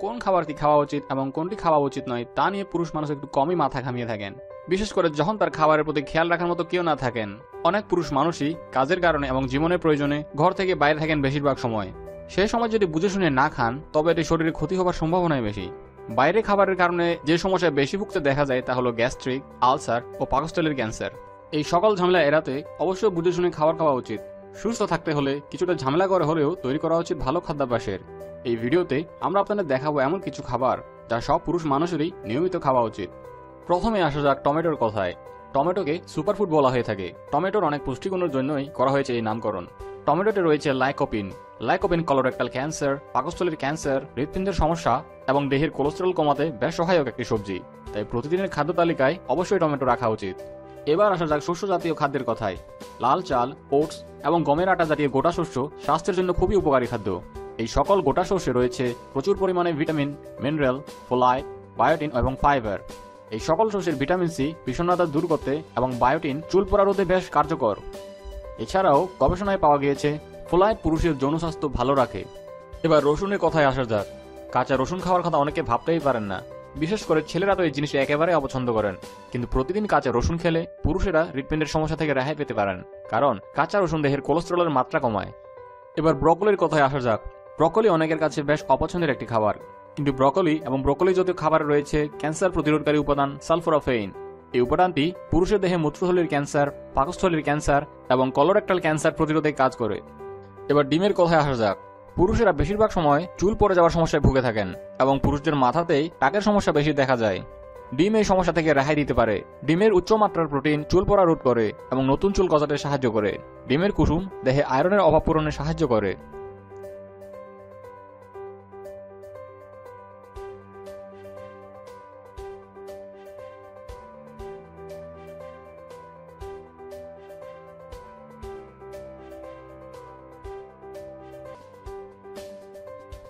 কোন খাবারটি খাওয়া উচিত এবং কোনটি খাওয়া উচিত নয়, তা নিয়ে পুরুষ মানুষ একটু কমই মাথা ঘামিয়ে থাকেন। বিশেষ করে যখন তার খাবারের প্রতি খেয়াল রাখার মতো কেউ না থাকেন। অনেক পুরুষ মানুষই কাজের কারণে এবং জীবনের প্রয়োজনে ঘর থেকে বাইরে থাকেন বেশিরভাগ সময়। সেই সময় যদি বুঝে শুনে না খান, তবে এটি শরীরে ক্ষতি হবার সম্ভাবনাই বেশি। বাইরে খাবারের কারণে যে সমস্যায় বেশি ভুগতে দেখা যায় তা হলো গ্যাস্ট্রিক, আলসার ও পাকস্থলীর ক্যান্সার। এই সকল ঝামেলা এড়াতে অবশ্যই বুঝে শুনে খাবার খাওয়া উচিত। সুস্থ থাকতে হলে কিছুটা ঝামেলা করে হলেও তৈরি করা উচিত ভালো খাদ্যাভ্যাসের। এই ভিডিওতে আমরা আপনাদের দেখাবো এমন কিছু খাবার যা সব পুরুষ মানুষেরই নিয়মিত খাওয়া উচিত। প্রথমে আসা যাক টমেটোর কথায়। টমেটোকে সুপারফুড বলা হয়ে থাকে। টমেটোর অনেক পুষ্টিগুণের জন্যই করা হয়েছে এই নামকরণ। টমেটোতে রয়েছে লাইকোপিন। লাইকোপিন কলোরেক্টাল ক্যান্সার, পাকস্থলীর ক্যান্সার, হৃৎপিণ্ডের সমস্যা এবং দেহের কোলেস্টেরল কমাতে বেশ সহায়ক একটি সবজি। তাই প্রতিদিনের খাদ্য তালিকায় অবশ্যই টমেটো রাখা উচিত। এবার আসা যাক শস্য জাতীয় খাদ্যের কথায়। লাল চাল, ওটস এবং গমের আটা জাতীয় গোটা শস্য স্বাস্থ্যের জন্য খুবই উপকারী খাদ্য। এই সকল গোটা শস্যে রয়েছে প্রচুর পরিমাণে ভিটামিন, মিনারেল ফোলাইট বায়োটিন এবং ফাইবার। এই সকল শস্যের ভিটামিন সি বিষণ্ণতা দূর করতে এবং বায়োটিন চুল পড়া রোধে বেশ কার্যকর। এছাড়াও গবেষণায় পাওয়া গিয়েছে ফোলাইট পুরুষের যৌন স্বাস্থ্য ভালো রাখে। এবার রসুনের কথায় আসা যাক। কাঁচা রসুন খাওয়ার কথা অনেকে ভাবতেই পারেন না। বিশেষ করে ছেলেরা তো এই জিনিস একেবারে অপছন্দ করেন। কিন্তু প্রতিদিন কাঁচা রসুন খেলে পুরুষেরা হৃৎপিণ্ডের সমস্যা থেকে রেহাই পেতে পারেন। কারণ কাঁচা রসুন দেহের কোলেস্ট্রলের মাত্রা কমায়। এবার ব্রকলির কথায় আসা যাক। ব্রকলি অনেকের কাছে বেশ অপছন্দের একটি খাবার। কিন্তু ব্রকলি এবং ব্রকলি জাতীয় খাবারে রয়েছে ক্যান্সার প্রতিরোধকারী উপাদান সালফোরাফেইন। এই উপাদানটি পুরুষের দেহে মূত্রথলির ক্যান্সার, পাকস্থলীর ক্যান্সার এবং কলোরেক্টাল ক্যান্সার প্রতিরোধে কাজ করে। এবার ডিমের কথায় আসা যাক। পুরুষেরা বেশিরভাগ সময় চুল পড়ে যাওয়ার সমস্যায় ভুগে থাকেন এবং পুরুষদের মাথাতেই টাকের সমস্যা বেশি দেখা যায়। ডিম এই সমস্যা থেকে রেহাই দিতে পারে। ডিমের উচ্চমাত্রার প্রোটিন চুল পড়া রোধ করে এবং নতুন চুল গজাতে সাহায্য করে। ডিমের কুসুম দেহে আয়রনের অভাব পূরণে সাহায্য করে।